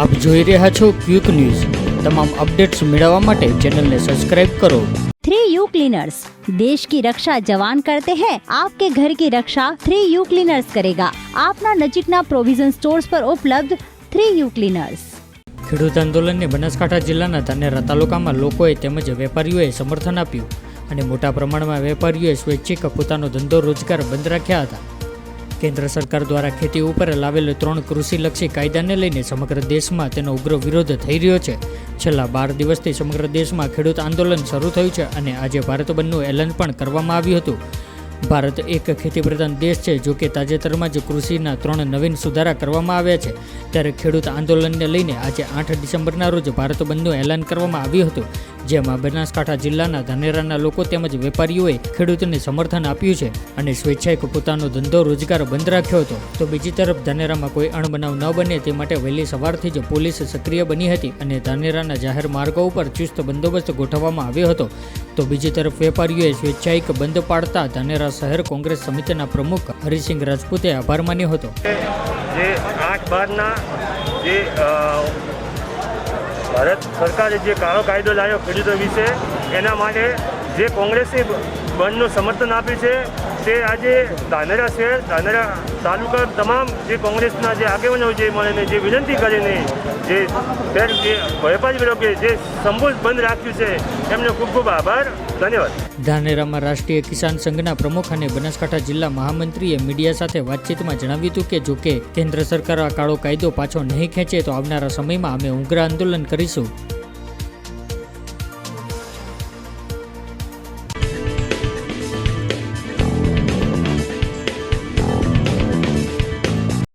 આપ જોઈ રહ્યા છો ક્વિક ન્યૂઝ. તમામ અપડેટ્સ મેળવવા માટે ચેનલને સબસ્ક્રાઇબ કરો. થ્રી યુ क्लीनर्स દેશ કી રક્ષા જવાન કરતે हैं आपके घर की रक्षा थ्री यू ક્લીનર્સ કરેગા. આપના નજીકના પ્રોવિઝન સ્ટોર્સ પર ઉપલબ્ધ થ્રી યુ ક્લીનર્સ. ખેડૂત આંદોલનને બનાસકાંઠા જિલ્લાના ધાનેરા તાલુકામાં લોકોએ તેમજ વેપારીઓએ સમર્થન આપ્યું અને મોટા પ્રમાણમાં વેપારીઓએ સ્વૈચ્છિક પોતાનો ધંધો રોજગાર બંધ રાખ્યા હતા. કેન્દ્ર સરકાર દ્વારા ખેતી ઉપર લાવેલ ત્રણ કૃષિલક્ષી કાયદાને લઈને સમગ્ર દેશમાં તેનો ઉગ્ર વિરોધ થઈ રહ્યો છે. છેલ્લા બાર દિવસથી સમગ્ર દેશમાં ખેડૂત આંદોલન શરૂ થયું છે અને આજે ભારત બંધનું એલાન પણ કરવામાં આવ્યું હતું. ભારત એક ખેતી પ્રધાન દેશ છે જો કે તાજેતરમાં જ કૃષિના ત્રણ નવીન સુધારા કરવામાં આવ્યા છે. ત્યારે ખેડૂત આંદોલનને લઈને આજે આઠ ડિસેમ્બરના રોજ ભારત બંધનું એલાન કરવામાં આવ્યું હતું. જેમાં બનાસકાંઠા જિલ્લાના ધાનેરાના લોકો તેમજ વેપારીઓએ ખેડૂતોને સમર્થન આપ્યું છે અને સ્વેચ્છાએ પોતાનો ધંધો રોજગાર બંધ રાખ્યો હતો. તો બીજી તરફ ધાનેરામાં કોઈ અણબનાવ ન બને તે માટે વહેલી સવારથી જ પોલીસ સક્રિય બની હતી અને ધાનેરાના જાહેર માર્ગો ઉપર ચુસ્ત બંદોબસ્ત ગોઠવવામાં આવ્યો હતો. તો બીજી તરફ વેપારીઓએ સ્વેચ્છાયિક બંધ પાડતા ધાનેરા શહેર કોંગ્રેસ સમિતિના પ્રમુખ હરિસિંહ રાજપૂતે આભાર માન્યો હતો. ભારત સરકારે જે કાળો કાયદો લાવ્યો ખેડૂતો વિશે, એના માટે જે કોંગ્રેસે બંધનું સમર્થન આપ્યું છે, તે આજે ધાનેરા શહેર, ધાનેરા તાલુકા તમામ જે કોંગ્રેસના જે આગેવાનો જે મળીને જે વિનંતી કરીને જે શહેર જે વેપારી વર્ગે જે સંબોધ બંધ રાખ્યું છે, એમનો ખૂબ ખૂબ આભાર. ધન્યવાદ. ધાનેરામાં રાષ્ટ્રીય કિસાન સંઘના પ્રમુખ અને બનાસકાંઠા જિલ્લા મહામંત્રીએ મીડિયા સાથે વાતચીતમાં જણાવ્યું હતું કે જો કે કેન્દ્ર સરકાર આ કાળો કાયદો પાછો નહીં ખેંચે તો આવનારા સમયમાં અમે ઉગ્ર આંદોલન કરીશું.